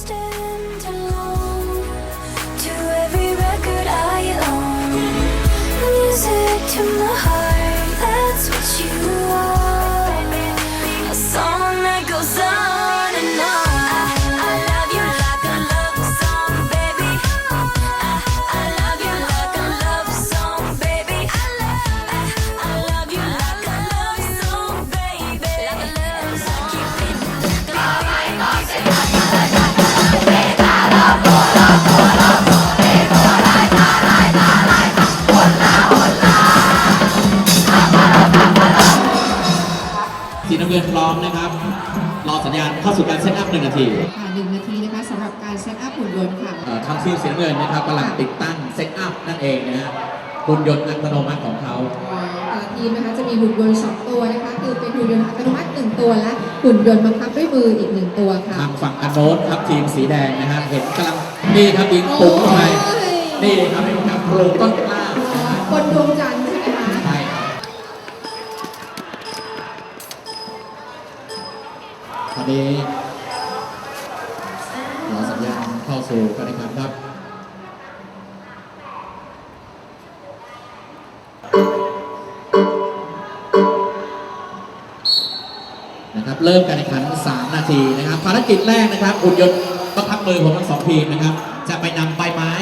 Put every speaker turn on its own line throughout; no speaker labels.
stay. นึ่งนาที
ค่ะหนึ่งนาทีนะคะสำหรับการเซตอัพหุ่นยนต์ค่ะ
เอ่อทางทีมสีน้ำเงินนะครับกำลังติดตั้งเซตอัพนั่นเองนะฮะหุ่นยนต์อัตโนมัติของเขา
แต่ละทีมนะคะจะมีหุ่นยนต์สองตัวนะคะคือเป็นหุ่นยนต์อัตโนมัติหนึ่งตัวและหุ่นยนต์บังคับด้วยมืออีกหนึ่งตัวค่ะ
ทางฝั่งอันโนตครับทีมสีแดงนะฮะเห็นกำลังนี่ครับยิงปุ๋งเข้าไปนี่ครับเป็นการปลูกต้นกล้านะฮะ
บนดวงจันทร์ใช่ไหมคะ
ใช่ครับตอนนี้ รับเริ่มการแข่งขัน 3 นาทีนะครับภารกิจแรกนะครับหุ่นยนต์บังคับมือของทั้งสองทีมนะครับ จะไปนำใบไม้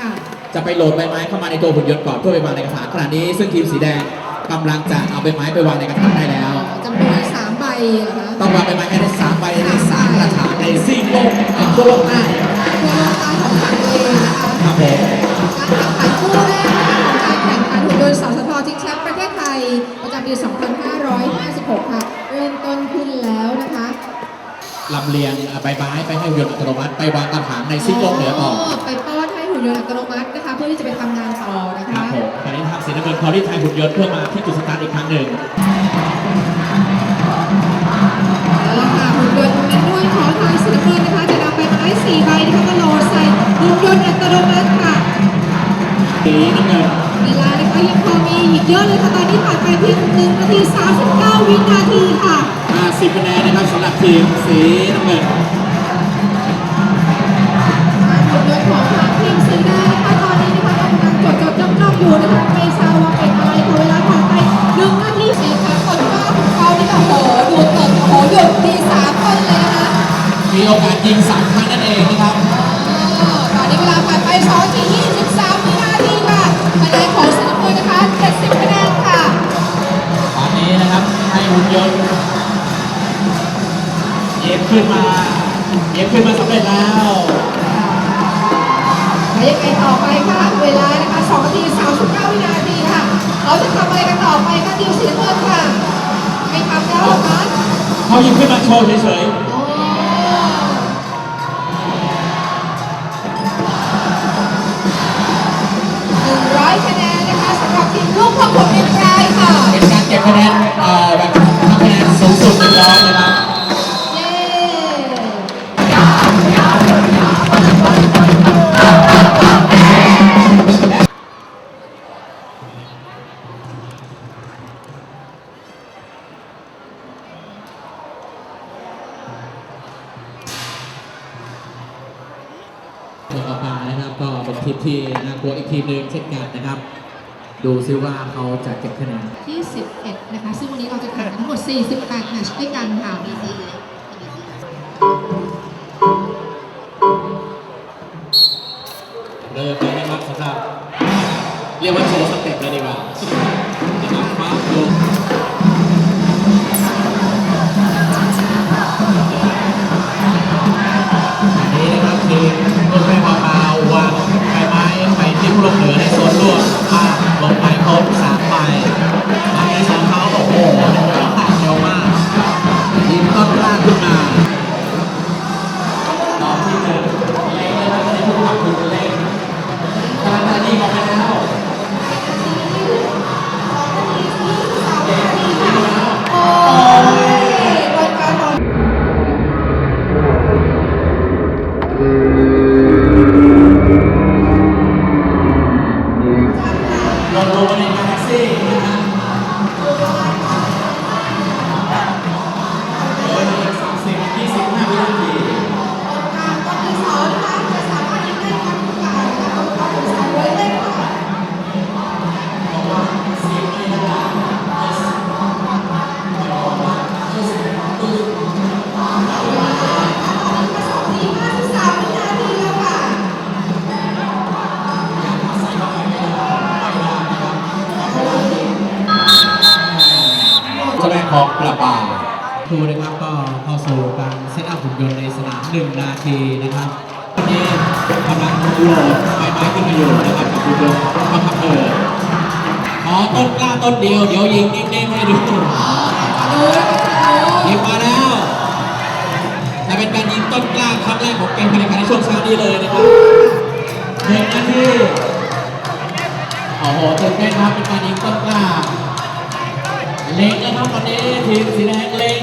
ค่ะ
จะไปโหลดใบไม้เข้ามาในตัวหุ่นยนต์ก่อนเพื่อไปวางในกระถางขณะนี้ซึ่งทีมสีแดงกำลังจะเอาใบไม้ไปวางในกระถางได้แล้ว
จำนวนสามใบเหรอคะ
ต้องวางใบไม้ให้ได้สามใบในสามกระถางในซีกโลกในทั่วโลกได้
เพื่อตามของขันเองนะคะ
ครับผม
การแเลี
ยงใบไม้ไปให้หุ่นยนต์อัตโนมัติไปวางกระถางในซีกโลกเหนือก่อน
ไปป้อนให้หุ่นยนต์อัตโนมัตินะคะเพื่อที่จะไปทำงานต่อนะ
ครั
คะ
บผมตอนนี้ทางสีน้ำเงินพอที่ไทยหุ่นยนต์เพื่อมาที่จุดสตาร์ทอีกครั้งหนึ่ง
แล้วล่ะค่ะหุ่นยนต์แมนนวลของทางสีน้ำเงินนะคะจะนำไปไม้สี่ใบนะคะมาโหลดใส่หุ่นยนต์อัตโนมัติค่ะ
สีน้ำเงิน
เวลานะคะยังพอมีอีกเยอะเลยค่ะตอนนี้ผ่านไปเพียง1นาที39วินาทีค่ะ
50คะแนนนะครับสำหรับทีมสีน้ำเงิน
หุ่นยนต์ของทางทีมสีแดงนะคะตอนนี้นะคะกำลังจดจดจ้องจ้องอยู่นะคะไม่ทราบว่าเป็นอะไรพอเวลาผ่านไป1นาทีสี่ค่ะคนว่าของเขานี่ก็โหดูเติบโหหยุดทีสามคนเลยนะคะ
มีโอกาสยิงสามครั้งนั่นเองนะครับ
ตอนนี้เวลาผ่านไป2นาที23วินาทีค่ะคะแนนของสีน้ำเงินนะคะ70คะแนนค่ะ
ตอนนี้นะครับให้หุ่นยนต์ เย็บขึ้นมาเย็บขึ้นมาสำเร็จแล้ว
แล้วยังไงต่อไปคะเวลานะคะ2นาที39 วินาทีค่ะเขาจะทำอะไรกันต่อไปคะทีมสีน้ำเงินค่ะไม่ทำแล้วเหรอคะ
เขายิงขึ้นมาโชว์เฉย
โอ้หนึ่งร้อยคะแนนนะคะสำหรับทีมลูกพ่อผมเอ็นไรค่ะ
ๆเป็นการเก็บคะแนนเอ่อแบบทำคะแนนสูงสุดหนึ่งร้อยนะครับ ทีมที่น่ากลัวอีกทีมหนึ่งเช่นกันนะครับ ดูซิว่าเขาจะเก็บคะแนน
ที่ 11 นะคะ ซึ่งวันนี้เราจะแข่งกันทั้งหมด 48 แมตช์ด้วยกันค่ะ
ทูนะครับก็เข้าสู่
การเซ
ตอัพหุ่นยนต์ในสนามหนึ่งนาทีนะครับนี้กำลังโหลดใบไม้ขึ้นมาอยู่นะครับกับคุณยงบังคับเออขอต้นกล้าต้นเดียวเดี๋ยวยิงนิ่งๆให้ดู
ดูดู
ยิงมาแล้วแต่เป็นการยิงต้นกล้าครั้งแรกของเกมการแข่งขันในช่วงเช้านี้เลยนะครับหนึ่งนาทีโอ้โหตื่นเต้นครับเป็นการยิงต้นกล้าเล็งนะครับตอนนี้ทีมสีแดงเล็ง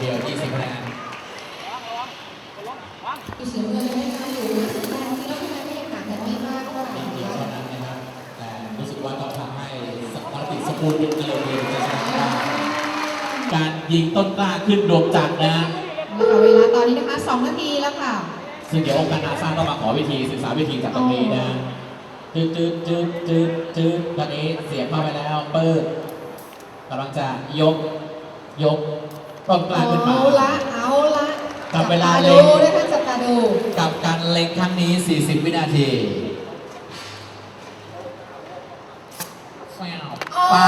ออกมาแล้วเข้าไปแล้วสามวินาที
เกมแรกนะคะที่สามารถที่จะยิงต้นกล้าไปได้สำเร็จนะคะโอ้โหเลยนะคะทีมสีน้ำเงินนะคะเริ่มต้นแมตช์ที่14ของการแข่งขันในวันนี้จาก48แมตช์ค่ะ
ถึงกันในล้านนะครับยูบอลนะโอ้โหนัดเดียว 20คะแนน
ทีมสีน้ำเงินได้ทำอยู่สีแดงที่เราทำไมไม่ได้หาแต่ไม่มากเท่าไหร่
ไม่เพียง
นะคะ
เท่านั้นนะครับ แต่รู้สึกว่าต้องทำให้สัภารกิจสมบูรณ์เป็นเลยดีจะชนะได้การยิงต้นกล้าขึ้นดวงจันทร์นะ
นะคะเวลาตอนนี้นะคะ2นาทีแล้วค่ะ
ซึ่งเดี๋ยวองค์การนาซาต้องมาขอวิธีศึกษาวิธีจากตรงนี้นะจืดจืดจืดจืดจืดตอนนี้เสียบเข้าไปแล้วเปิดกำลังจะยก ยก ต้นกล้าขึ้นมา
เอาละเอาละ
จับเวลา
จั
เล็
ต
ง
ดูนะคะจับตาดู
กับการเล็งครั้งนี้ 40 วินาทีแฟวป้า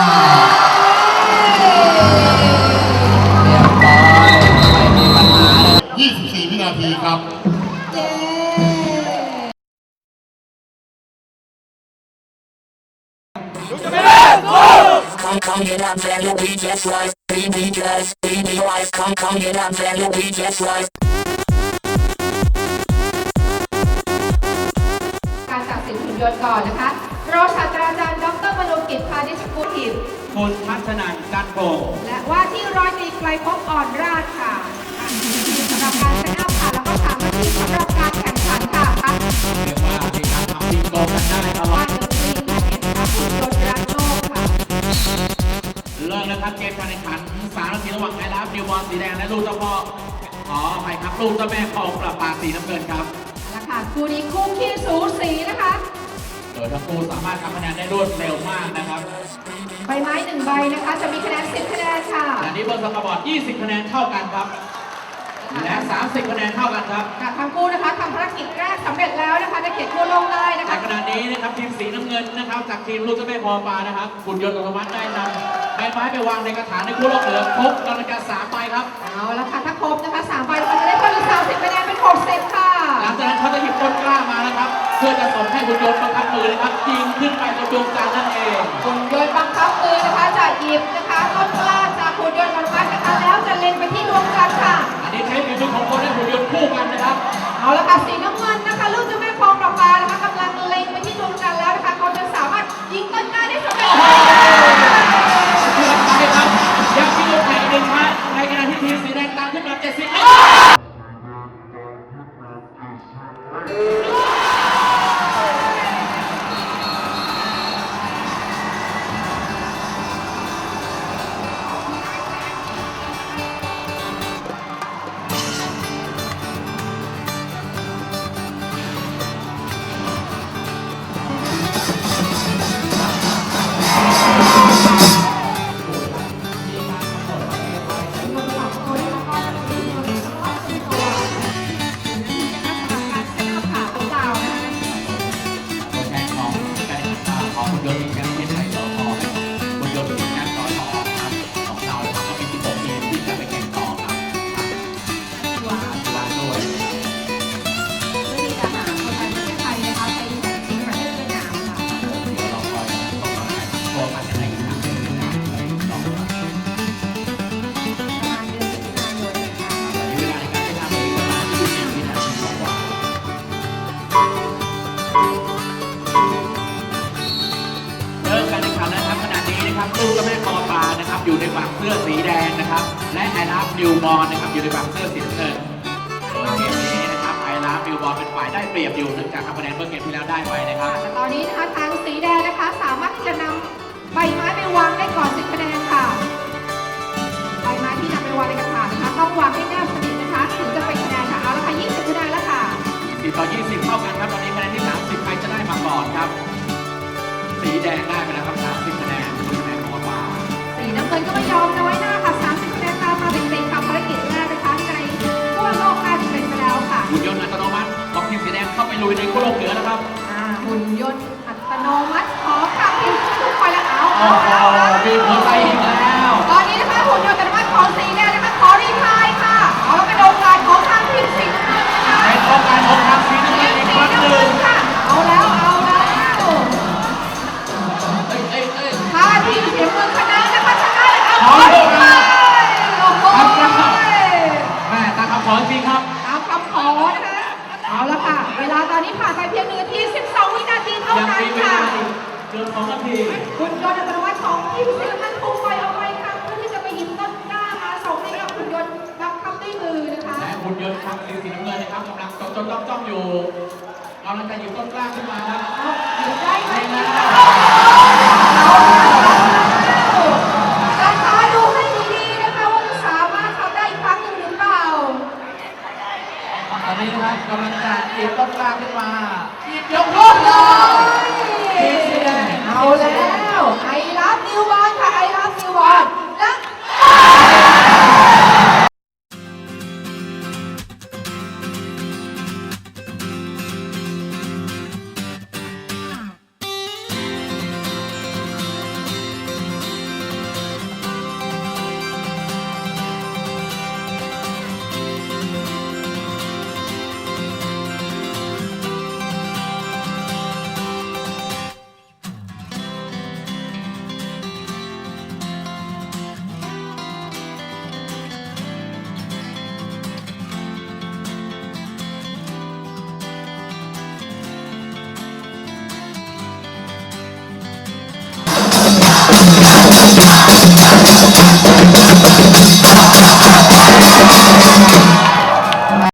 เรียบร้อยไม่มีปัญหาเลย
24 วินาทีครับ
เย้
Come, come, get up, man, we just like, we be just, we be like, come, come, get up, man, we just like.
การตัดสินหุ่นยนต์ก่อนนะคะรองศาสตราจารย์ดรมนุกิจพานิชกุลหิต
คุณทัศนันกันโกง
และว่าที่ร้อยตรีไกลภพอ่อนราชค่ะสำหรับการเซตอัพค่ะแล้วก็สามนาทีสำหรับการแข่ง นะครั
บเกมการแข่งขันสามนาทีระหว่างไอรับนิวบอลสีแดงและลูกเจ้าพ่อขออภัยครับลูกเจ้าแม่คลองประปาสีน้ำเงินครับ
แล้วค่ะคู่นี้คู่ขี้สูสีนะคะ
โดยทั้งคู่สามารถทำคะแนนได้รวดเร็วมากนะครับ
ใบไม้หนึ่งใบนะคะ จะมีคะแนน10คะแนนค่ะ
และนี้บนสกอร์บอร์ด20 คะแนนเท่ากันครับและ 30 คะแนนเท่ากันครับ
ค่ะทั้งคู่นะคะทำภารกิจแรกสำเร็จแล้วนะคะในเขตทั่วโลกได้นะ
แต่
คะ
ขณะนี้นะครับทีมสีน้ำเงินนะครับ จากทีมลูกเจ้าแม่พอปานะครับ คุณยนต์อัตโนมัติได้นำใบ ไม้ไปวางในกระถางในคู่โลกเหลือครบกำลังจะสามใบครับ
เอาละค่ะถ้าครบนะคะสามใบเราจะได้เพิ่มอีก30คะแนนเป็น60ค่ะ
หลังจากนั้นเขาจะหยิบต้นกล้ามานะครับ เพื่อจะส่งให้คุณยนต์บังคับมือนะครับยิงขึ้นไปบนดวงจันทร์นั่นเอง
หุ่นยนต์บังคับมือนะคะจะหยิบนะคะต้นกล้าจากหุ่นยนต์บังคับนะคะแล้วจะเล็งไปที่ดวงจันทร์ค่ะ
อันนี้ใช้ฝีมือของคนและหุ่นยนต์คู่กันนะครับ
เอาละค่ะสีน้ำเงินนะคะลูก Amen. ตู้ก็ไม่
คอปลานะครับ อยู่ในฝั่งเสื้อสีแดงนะครับ และไอรับนิวบอลนะครับ อยู่ในฝั่งเสื้อสีเงินโดยเกมนี้นะครับไอรับนิวบอลเป็นฝ่ายได้เปรียบอยู่เนื่องจากทำคะแนนเมื่อเกมที่แล้วได้ไปนะครับแต่
ตอนนี้นะคะทางสีแดงนะคะสามารถที่จะนำใบไม้ไปวางได้ก่อนสิบคะแนนค่ะใบไม้ที่นำไปวางในกระถางนะคะต้องวางให้แนบสนิทนะคะถึงจะเป็นคะแนนค่ะเอาละค่ะ20คะแนนแล้วค่ะ10
ต่อยี่สิบเท่ากันครับตอนนี้คะแนนที่สามสิบใครจะได้มาก่อนครับ สีแดงได้ไปแล้วครับ
หุ่น
ยนต์อัตโนมัติขอกับ
พี่ทุ
กค
นแล้วเอา
เอา
เอาเอา
มี
ค มันพุ่ไปออกไปค่ะเพื่อที่จะไปยิบต้นกล้ามาส่งให้กหุ่นยนต์บังคับด้วยมือนะคะ
หุ่นยนต์ทางสีสีน้ำเงินนะครับกำลังจดจ้องจ้องอยู่กำลัจะหยิบต้นกล้าขึ้นมา
แล้วได้ไหม